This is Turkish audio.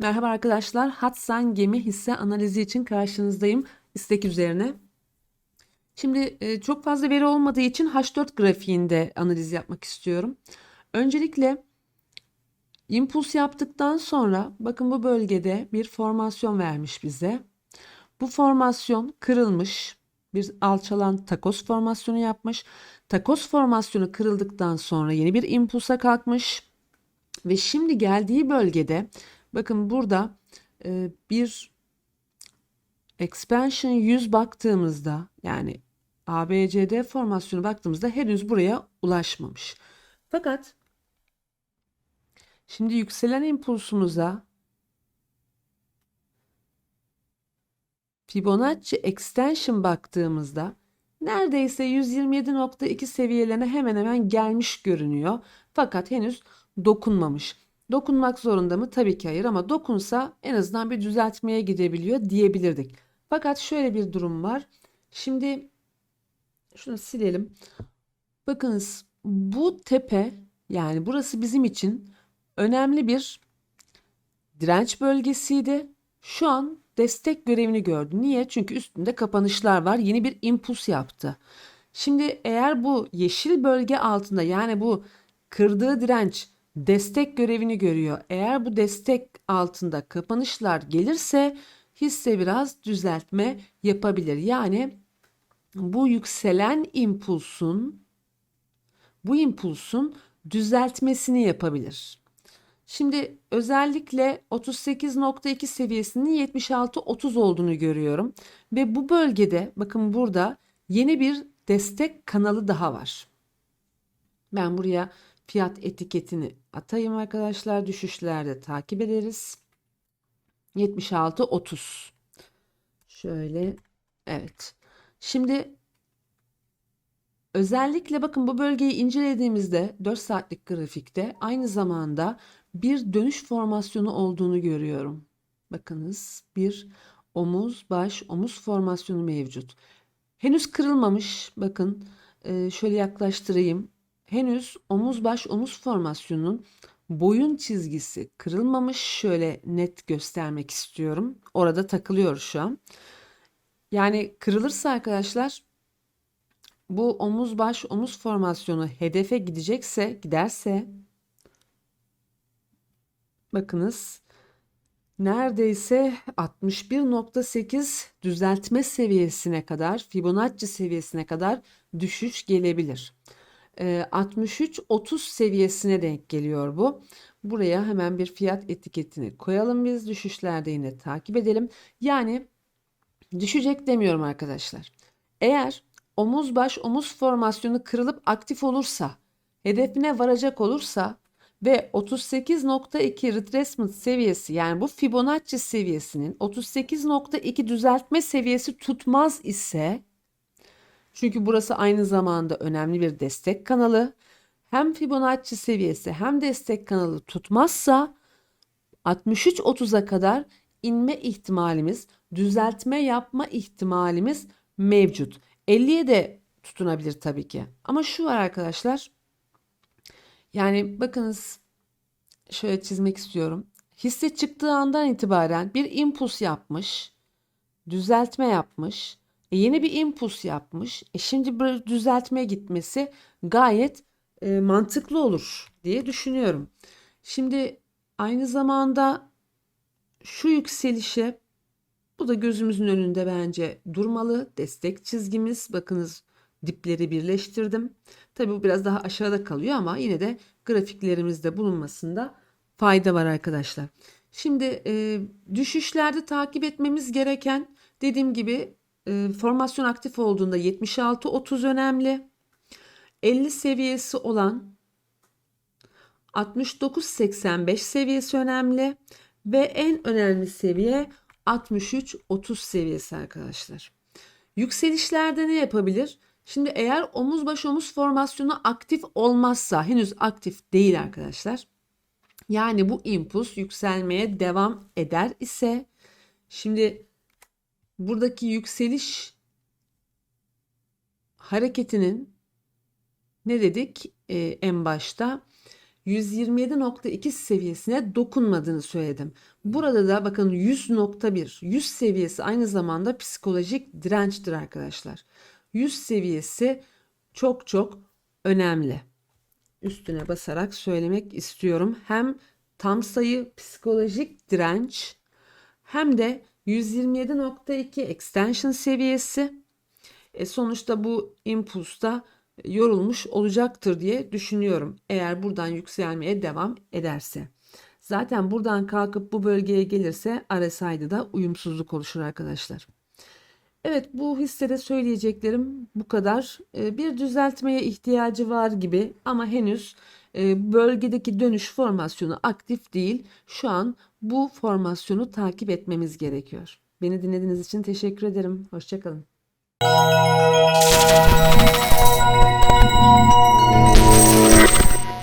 Merhaba arkadaşlar. Hatsan gemi hisse analizi için karşınızdayım. İstek üzerine. Şimdi e, çok fazla veri olmadığı için H4 grafiğinde analiz yapmak istiyorum. Öncelikle impuls yaptıktan sonra bakın bu bölgede bir formasyon vermiş bize. Bu formasyon kırılmış. Bir alçalan takos formasyonu yapmış. Takos formasyonu kırıldıktan sonra yeni bir impulsa kalkmış. Ve şimdi geldiği bölgede bakın burada e, bir expansion 100 baktığımızda yani ABCD formasyonu baktığımızda henüz buraya ulaşmamış. Fakat şimdi yükselen impulsumuza Fibonacci extension baktığımızda neredeyse 127.2 seviyelerine hemen hemen gelmiş görünüyor. Fakat henüz dokunmamış. Dokunmak zorunda mı? Tabii ki hayır ama dokunsa en azından bir düzeltmeye gidebiliyor diyebilirdik. Fakat şöyle bir durum var. Şimdi şunu silelim. Bakınız bu tepe yani burası bizim için önemli bir direnç bölgesiydi. Şu an destek görevini gördü. Niye? Çünkü üstünde kapanışlar var. Yeni bir impuls yaptı. Şimdi eğer bu yeşil bölge altında yani bu kırdığı direnç destek görevini görüyor. Eğer bu destek altında kapanışlar gelirse hisse biraz düzeltme yapabilir. Yani bu yükselen impulsun bu impulsun düzeltmesini yapabilir. Şimdi özellikle 38.2 seviyesinin 76.30 olduğunu görüyorum ve bu bölgede bakın burada yeni bir destek kanalı daha var. Ben buraya fiyat etiketini atayım arkadaşlar. Düşüşlerde takip ederiz. 76.30 Şöyle evet. Şimdi özellikle bakın bu bölgeyi incelediğimizde 4 saatlik grafikte aynı zamanda bir dönüş formasyonu olduğunu görüyorum. Bakınız bir omuz baş omuz formasyonu mevcut. Henüz kırılmamış. Bakın şöyle yaklaştırayım. Henüz omuz baş omuz formasyonunun boyun çizgisi kırılmamış. Şöyle net göstermek istiyorum. Orada takılıyor şu an. Yani kırılırsa arkadaşlar bu omuz baş omuz formasyonu hedefe gidecekse giderse bakınız neredeyse 61.8 düzeltme seviyesine kadar Fibonacci seviyesine kadar düşüş gelebilir. 63-30 seviyesine denk geliyor bu. Buraya hemen bir fiyat etiketini koyalım biz. Düşüşlerde yine takip edelim. Yani düşecek demiyorum arkadaşlar. Eğer omuz baş omuz formasyonu kırılıp aktif olursa, hedefine varacak olursa ve 38.2 retracement seviyesi yani bu Fibonacci seviyesinin 38.2 düzeltme seviyesi tutmaz ise çünkü burası aynı zamanda önemli bir destek kanalı. Hem Fibonacci seviyesi hem destek kanalı tutmazsa 63.30'a kadar inme ihtimalimiz, düzeltme yapma ihtimalimiz mevcut. 50'ye de tutunabilir tabii ki. Ama şu var arkadaşlar. Yani bakınız şöyle çizmek istiyorum. Hisse çıktığı andan itibaren bir impuls yapmış, düzeltme yapmış, e, yeni bir impuls yapmış. E, şimdi böyle düzeltmeye gitmesi gayet e, mantıklı olur diye düşünüyorum. Şimdi aynı zamanda şu yükselişe bu da gözümüzün önünde bence durmalı. Destek çizgimiz bakınız dipleri birleştirdim. Tabi bu biraz daha aşağıda kalıyor ama yine de grafiklerimizde bulunmasında fayda var arkadaşlar. Şimdi e, düşüşlerde takip etmemiz gereken dediğim gibi e, formasyon aktif olduğunda 76-30 önemli. 50 seviyesi olan 69-85 seviyesi önemli ve en önemli seviye 63-30 seviyesi arkadaşlar. Yükselişlerde ne yapabilir? Şimdi eğer omuz baş omuz formasyonu aktif olmazsa henüz aktif değil arkadaşlar. Yani bu impuls yükselmeye devam eder ise şimdi buradaki yükseliş hareketinin ne dedik ee, en başta 127.2 seviyesine dokunmadığını söyledim. Burada da bakın 100.1, 100 seviyesi aynı zamanda psikolojik dirençtir arkadaşlar. 100 seviyesi çok çok önemli. Üstüne basarak söylemek istiyorum. Hem tam sayı psikolojik direnç hem de 127.2 extension seviyesi. E sonuçta bu impulsta yorulmuş olacaktır diye düşünüyorum. Eğer buradan yükselmeye devam ederse. Zaten buradan kalkıp bu bölgeye gelirse RSI'de da uyumsuzluk oluşur arkadaşlar. Evet bu hissede söyleyeceklerim bu kadar. Ee, Bir düzeltmeye ihtiyacı var gibi ama henüz ee, bölgedeki dönüş formasyonu aktif değil. Şu an bu formasyonu takip etmemiz gerekiyor. Beni dinlediğiniz için teşekkür ederim. Hoşçakalın.